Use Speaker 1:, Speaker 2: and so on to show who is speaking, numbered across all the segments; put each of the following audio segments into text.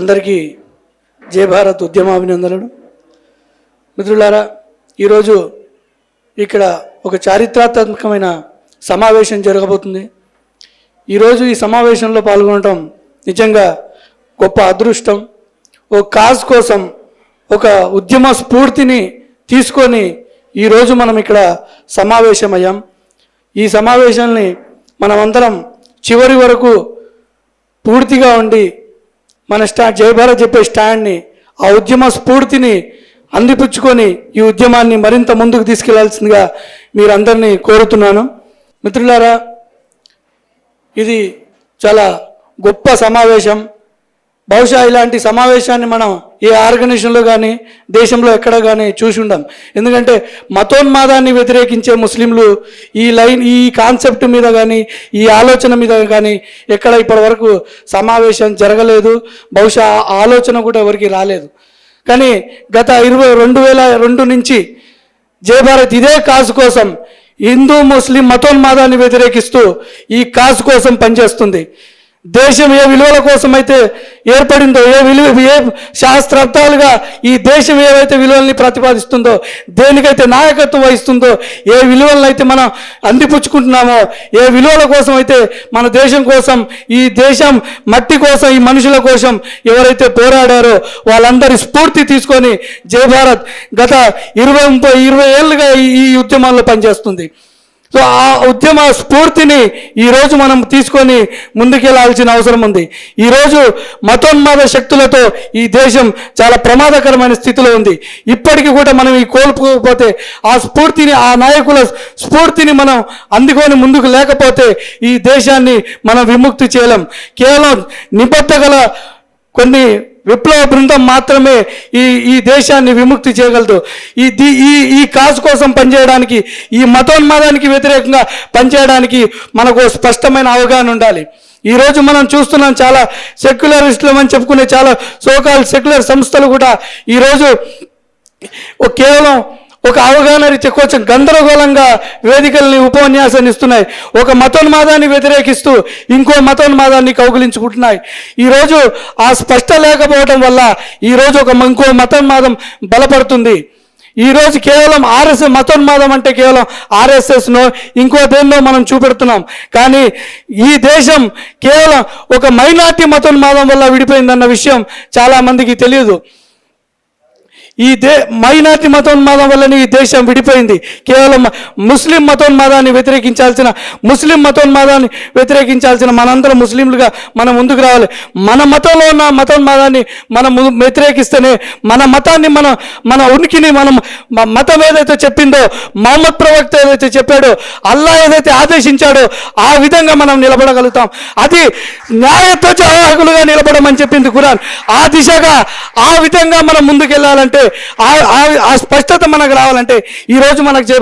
Speaker 1: అందరికీ జయ భారత్ ఉద్యమాభినందనలు. మిత్రులారా ఈరోజు ఇక్కడ ఒక చారిత్రాత్మకమైన సమావేశం జరగబోతుంది. ఈరోజు ఈ సమావేశంలో పాల్గొనటం నిజంగా గొప్ప అదృష్టం. ఓ కాజ్ కోసం ఒక ఉద్యమ స్ఫూర్తిని తీసుకొని ఈరోజు మనం ఇక్కడ సమావేశమయ్యాం. ఈ సమావేశాన్ని మనమందరం చివరి వరకు పూర్తిగా ఉండి మన స్టా జయభారత్ చెప్పే స్టాండ్ని ఆ ఉద్యమ స్ఫూర్తిని అందిపుచ్చుకొని ఈ ఉద్యమాన్ని మరింత ముందుకు తీసుకెళ్ళాల్సిందిగా మీరందరినీ కోరుతున్నాను. మిత్రులారా ఇది చాలా గొప్ప సమావేశం. బహుశా ఇలాంటి సమావేశాన్ని మనం ఏ ఆర్గనైజేషన్లో కానీ దేశంలో ఎక్కడ కానీ చూసి ఉండం ఎందుకంటే మతోన్మాదాన్ని వ్యతిరేకించే ముస్లింలు ఈ లైన్ ఈ కాన్సెప్ట్ మీద కానీ ఈ ఆలోచన మీద కానీ ఎక్కడ ఇప్పటి వరకు సమావేశం జరగలేదు. బహుశా ఆ ఆలోచన కూడా ఎవరికి రాలేదు. కానీ గత ఇరవై రెండు వేల రెండు నుంచి జయభారత్ ఇదే కాజు కోసం హిందూ ముస్లిం మతోన్మాదాన్ని వ్యతిరేకిస్తూ ఈ కాజు కోసం పనిచేస్తుంది. దేశం ఏ విలువల కోసం అయితే ఏర్పడిందో ఏ విలువ ఏ శాస్త్రార్థాలుగా ఈ దేశం ఏవైతే విలువల్ని ప్రతిపాదిస్తుందో దేనికైతే నాయకత్వం వహిస్తుందో ఏ విలువలను అయితే మనం అందిపుచ్చుకుంటున్నామో ఏ విలువల కోసం అయితే మన దేశం కోసం ఈ దేశం మట్టి కోసం ఈ మనుషుల కోసం ఎవరైతే పోరాడారో వాళ్ళందరి స్ఫూర్తి తీసుకొని జయ భారత్ గత ఇరవై ముప్పై ఇరవై ఏళ్ళుగా ఈ- ఈ ఉద్యమాల్లో పనిచేస్తుంది. సో ఆ ఉద్యమ స్ఫూర్తిని ఈరోజు మనం తీసుకొని ముందుకెళ్ళాల్సిన అవసరం ఉంది. ఈరోజు మతోన్మాద శక్తులతో ఈ దేశం చాలా ప్రమాదకరమైన స్థితిలో ఉంది. ఇప్పటికీ కూడా మనం ఈ కోల్పోకపోతే ఆ స్ఫూర్తిని ఆ నాయకుల స్ఫూర్తిని మనం అందుకొని ముందుకు లేకపోతే ఈ దేశాన్ని మనం విముక్తి చేయలేం. కేవలం నిబద్ధగల కొన్ని విప్లవ బృందం మాత్రమే ఈ ఈ దేశాన్ని విముక్తి చేయగలదు. ఈ ది- ఈ ఈ కాజు కోసం పనిచేయడానికి ఈ మతోన్మాదానికి వ్యతిరేకంగా పనిచేయడానికి మనకు స్పష్టమైన అవగాహన ఉండాలి. ఈరోజు మనం చూస్తున్నాం చాలా సెక్యులరిస్టులు అని చెప్పుకునే చాలా సోకాల్ సెక్యులర్ సంస్థలు కూడా ఈరోజు కేవలం ఒక అవగాహన రీత్యా కొంచెం గందరగోళంగా వేదికల్ని ఉపన్యాసాన్ని ఇస్తున్నాయి. ఒక మతోన్మాదాన్ని వ్యతిరేకిస్తూ ఇంకో మతోన్మాదాన్ని కౌగులించుకుంటున్నాయి. ఈరోజు ఆ స్పష్ట లేకపోవడం వల్ల ఈరోజు ఒక ఇంకో మతోన్మాదం బలపడుతుంది. ఈరోజు కేవలం ఆర్ఎస్ఎస్ మతోన్మాదం అంటే కేవలం ఆర్ఎస్ఎస్నో ఇంకో దేన్నో మనం చూపెడుతున్నాం. కానీ ఈ దేశం కేవలం ఒక మైనార్టీ మతోన్మాదం వల్ల విడిపోయిందన్న విషయం చాలామందికి తెలియదు. ఈ దే మైనార్టీ మతోన్మాదం వల్లనే ఈ దేశం విడిపోయింది. కేవలం ముస్లిం మతోన్మాదాన్ని వ్యతిరేకించాల్సిన ముస్లిం మతోన్మాదాన్ని వ్యతిరేకించాల్సిన మనందరం ముస్లింలుగా మనం ముందుకు రావాలి. మన మతంలో ఉన్న మతోన్మాదాన్ని మనం వ్యతిరేకిస్తేనే మన మతాన్ని మన మన ఉనికిని మనం మతం ఏదైతే చెప్పిందో మహమ్మద్ ప్రవక్త ఏదైతే చెప్పాడో అల్లా ఏదైతే ఆదేశించాడో ఆ విధంగా మనం నిలబడగలుగుతాం. అది న్యాయత్వజాహకులుగా నిలబడమని చెప్పింది ఖురాన్. ఆ దిశగా ఆ విధంగా మనం ముందుకెళ్ళాలంటే ఆ- ఆ స్పష్టత మనకు రావాలంటే ఈరోజు మనకు జై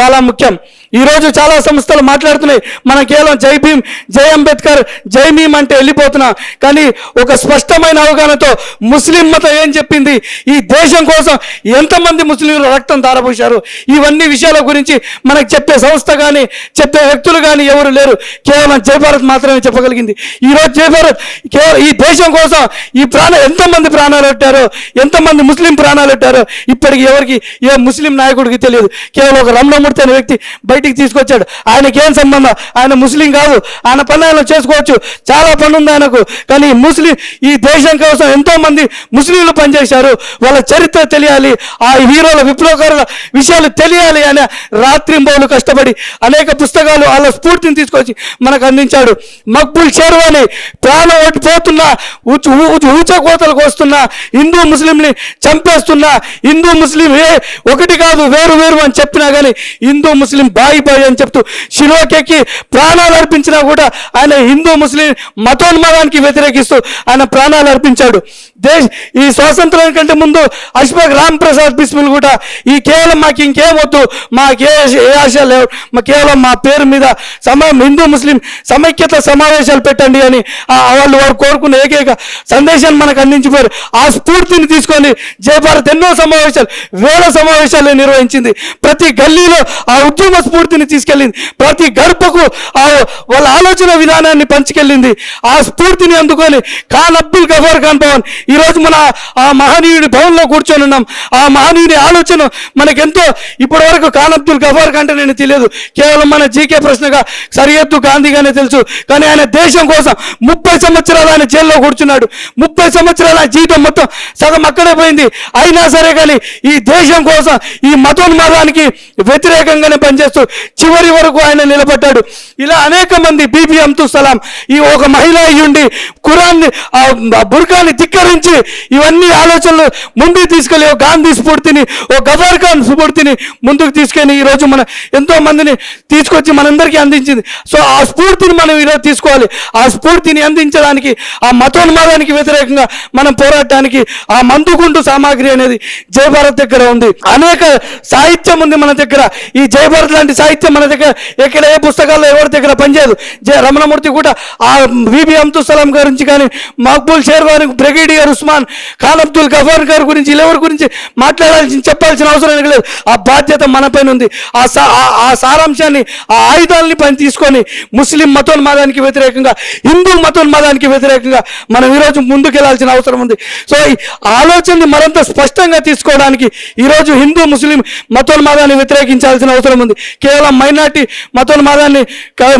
Speaker 1: చాలా ముఖ్యం. ఈరోజు చాలా సంస్థలు మాట్లాడుతున్నాయి. మన కేవలం జై భీమ్ జై అంబేద్కర్ జై భీమ్ అంటే వెళ్ళిపోతున్నాం. కానీ ఒక స్పష్టమైన అవగాహనతో ముస్లిం మతం ఏం చెప్పింది? ఈ దేశం కోసం ఎంతమంది ముస్లింలు రక్తం ధారపోశారు? ఇవన్నీ విషయాల గురించి మనకు చెప్పే సంస్థ కానీ చెప్పే వ్యక్తులు కానీ ఎవరు లేరు. కేవలం జై భారత్ మాత్రమే చెప్పగలిగింది. ఈరోజు జై భారత్ కేవలం ఈ దేశం కోసం ఈ ప్రాణ ఎంతమంది ప్రాణాలు పెట్టారో ఎంతమంది ముస్లిం ప్రాణాలు పెట్టారో ఇప్పటికి ఎవరికి ఏ ముస్లిం నాయకుడికి తెలియదు. కేవలం ఒక రమణమూర్తి అనే వ్యక్తి బయట బయటికి తీసుకొచ్చాడు. ఆయనకి ఏం సంబంధం? ఆయన ముస్లిం కాదు. ఆయన పని ఆయన చేసుకోవచ్చు. చాలా పని ఉంది ఆయనకు. కానీ ముస్లిం ఈ దేశం కోసం ఎంతో మంది ముస్లింలు పనిచేశారు. వాళ్ళ చరిత్ర తెలియాలి. ఆ హీరోల విప్లవకారుల విషయాలు తెలియాలి అని రాత్రింబౌలు కష్టపడి అనేక పుస్తకాలు వాళ్ళ స్ఫూర్తిని తీసుకొచ్చి మనకు అందించాడు. మక్బుల్ షేర్వాణి ప్రాణం ఓటిపోతున్న ఊచ కోతలకు వస్తున్న హిందూ ముస్లింని చంపేస్తున్న హిందూ ముస్లిం ఏ ఒకటి కాదు వేరు వేరు అని చెప్పినా కానీ హిందూ ముస్లిం బాయి బాయి అని చెప్తూ శిలోకెక్కి ప్రాణాలు అర్పించినా కూడా ఆయన హిందూ ముస్లిం మతోన్మాదానికి వ్యతిరేకిస్తూ ఆయన ప్రాణాలు అర్పించాడు. దేశ ఈ స్వాతంత్రం కంటే ముందు అశ్వక్ రామ్ ప్రసాద్ బిస్మిల్ కూడా ఈ కేవలం మాకు ఇంకేం వద్దు మాకే ఏ ఆశ లేవు మా కేవలం మా పేరు మీద సమ హిందూ ముస్లిం సమైక్యత సమావేశాలు పెట్టండి అని వాళ్ళు వారు కోరుకున్న ఏకైక సందేశాన్ని మనకు అందించిపోయారు. ఆ స్ఫూర్తిని తీసుకొని జయభారత్ ఎన్నో సమావేశాలు వేల సమావేశాలు నిర్వహించింది. ప్రతి గల్లీలో ఆ ఉద్యమ స్ఫూర్తి స్ఫూర్తిని తీసుకెళ్ళింది. ప్రతి గడపకు ఆ వాళ్ళ ఆలోచన విధానాన్ని పంచుకెళ్ళింది. ఆ స్ఫూర్తిని అందుకొని ఖాన్ అబ్దుల్ గఫార్ ఖాన్ భవన్. ఈరోజు మన ఆ మహనీయుడి భవన్లో కూర్చొని ఉన్నాం. ఆ మహనీయుడి ఆలోచన మనకెంతో ఇప్పటి వరకు ఖాన్ అబ్దుల్ గఫార్ అంటే నేను తెలియదు. కేవలం మన జీకే ప్రశ్నగా సరిహద్దు గాంధీగానే తెలుసు. కానీ ఆయన దేశం కోసం ముప్పై సంవత్సరాలు ఆయన జైల్లో కూర్చున్నాడు. ముప్పై సంవత్సరాల ఆయన జీవితం మొత్తం సగం అక్కడే పోయింది. అయినా సరే కానీ ఈ దేశం కోసం ఈ మతోన్మాదానికి వ్యతిరేకంగానే పనిచేస్తూ చివరి వరకు ఆయన నిలబడ్డాడు. ఇలా అనేక మంది బీబీ అమ్తు సలాం ఈ ఒక మహిళ అయ్యుండి కురాన్ని ఆ బుర్కాన్ని ధిక్కరించి ఇవన్నీ ఆలోచనలు ముందుకు తీసుకెళ్ళి ఓ గాంధీ స్ఫూర్తిని ఓ గఫార్ ఖాన్ స్ఫూర్తిని ముందుకు తీసుకెళ్ళి ఈరోజు మన ఎంతో మందిని తీసుకొచ్చి మనందరికీ అందించింది. సో ఆ స్ఫూర్తిని మనం ఈరోజు తీసుకోవాలి. ఆ స్ఫూర్తిని అందించడానికి ఆ మతోన్మాదానికి వ్యతిరేకంగా మనం పోరాడటానికి ఆ మందుగుండు సామాగ్రి అనేది జయభారత్ దగ్గర ఉంది. అనేక సాహిత్యం ఉంది మన దగ్గర. ఈ జయభారత్ లాంటి సాహిత్యం మన దగ్గర ఎక్కడ ఏ పుస్తకాల్లో ఎవరి దగ్గర పనిచేయదు. జే రమణమూర్తి కూడా ఆ విబి అమ్తు సలాం గురించి కానీ మక్బూల్ షేర్వాన్ బ్రిగేడియర్ ఉస్మాన్ ఖాన్ అబ్దుల్ గఫార్ గారి గురించి ఎవరి గురించి మాట్లాడాల్సిన చెప్పాల్సిన అవసరం లేదు. ఆ బాధ్యత మనపైన ఉంది. ఆ ఆ- ఆ సారాంశాన్ని ఆ ఆయుధాలని పని తీసుకొని ముస్లిం మతోన్మాదానికి వ్యతిరేకంగా హిందూ మతోన్మాదానికి వ్యతిరేకంగా మనం ఈరోజు ముందుకెళ్ళాల్సిన అవసరం ఉంది. సో ఈ ఆలోచనని మరింత స్పష్టంగా తీసుకోవడానికి ఈరోజు హిందూ ముస్లిం మతోన్మాదాన్ని వ్యతిరేకించాల్సిన అవసరం ఉంది. కేవలం మైనార్టీ మతోన్మాదాన్ని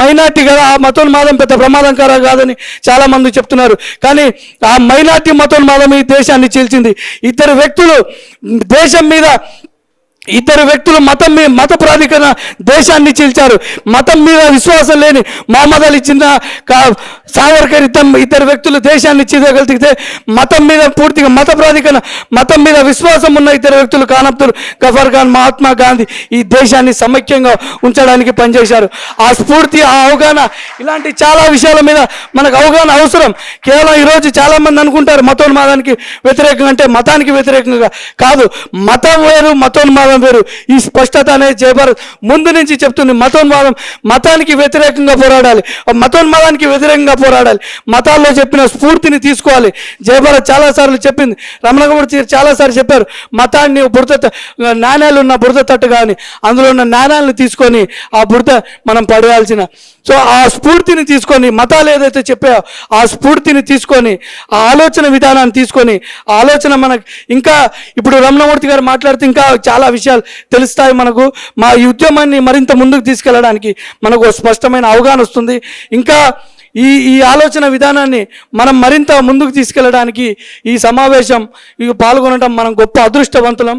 Speaker 1: మైనార్టీ కదా ఆ మతోన్మాదం పెద్ద ప్రమాదంకర కాదని చాలామంది చెప్తున్నారు. కానీ ఆ మైనార్టీ మతోన్మాదం ఈ దేశాన్ని చీల్చింది. ఇద్దరు వ్యక్తులు దేశం మీద ఇద్దరు వ్యక్తులు మతం మీద మత ప్రాధికరణ దేశాన్ని చీల్చారు. మతం మీద విశ్వాసం లేని మహమ్మద్ అలీ చిన్న కా- సావర్కర్ ఇద్దరు ఇద్దరు వ్యక్తులు దేశాన్ని చీదగలిగితే మతం మీద పూర్తిగా మత ప్రాధికరణ మతం మీద విశ్వాసం ఉన్న ఇద్దరు వ్యక్తులు ఖాన్ గఫర్ ఖాన్ మహాత్మా గాంధీ ఈ దేశాన్ని సమైక్యంగా ఉంచడానికి పనిచేశారు. ఆ స్ఫూర్తి ఆ అవగాహన ఇలాంటి చాలా విషయాల మీద మనకు అవగాహన అవసరం. కేవలం ఈరోజు చాలా మంది అనుకుంటారు మతోన్మాదానికి వ్యతిరేకంగా అంటే మతానికి వ్యతిరేకంగా కాదు. మతం వేరు మతోన్మాదం వేరు. ఈ స్పష్టత అనేది జయభారత్ ముందు నుంచి చెప్తుంది మతోన్మాదం మతానికి వ్యతిరేకంగా పోరాడాలి. ఆ మతోన్మాదానికి వ్యతిరేకంగా పోరాడాలి. మతాల్లో చెప్పిన స్ఫూర్తిని తీసుకోవాలి. జయభారత్ చాలాసార్లు చెప్పింది. రమణగమూర్తి చాలాసార్లు చెప్పారు. మతాన్ని బురద నాణ్యాలు ఉన్న బురద తట్టు కానీ అందులో ఉన్న నాణ్యాలను తీసుకొని ఆ బురద మనం పడేయాల్సిన. సో ఆ స్ఫూర్తిని తీసుకొని మతాలు ఏదైతే చెప్పాయో ఆ స్ఫూర్తిని తీసుకొని ఆ ఆలోచన విధానాన్ని తీసుకొని ఆ ఆలోచన మనకు ఇంకా ఇప్పుడు రమణమూర్తి గారు మాట్లాడితే ఇంకా చాలా విషయాలు తెలుస్తాయి మనకు. మా ఈ ఉద్యమాన్ని మరింత ముందుకు తీసుకెళ్ళడానికి మనకు ఒక స్పష్టమైన అవగాహన వస్తుంది. ఇంకా ఈ ఈ ఆలోచన విధానాన్ని మనం మరింత ముందుకు తీసుకెళ్ళడానికి ఈ సమావేశం ఇవి పాల్గొనడం మనం గొప్ప అదృష్టవంతులం.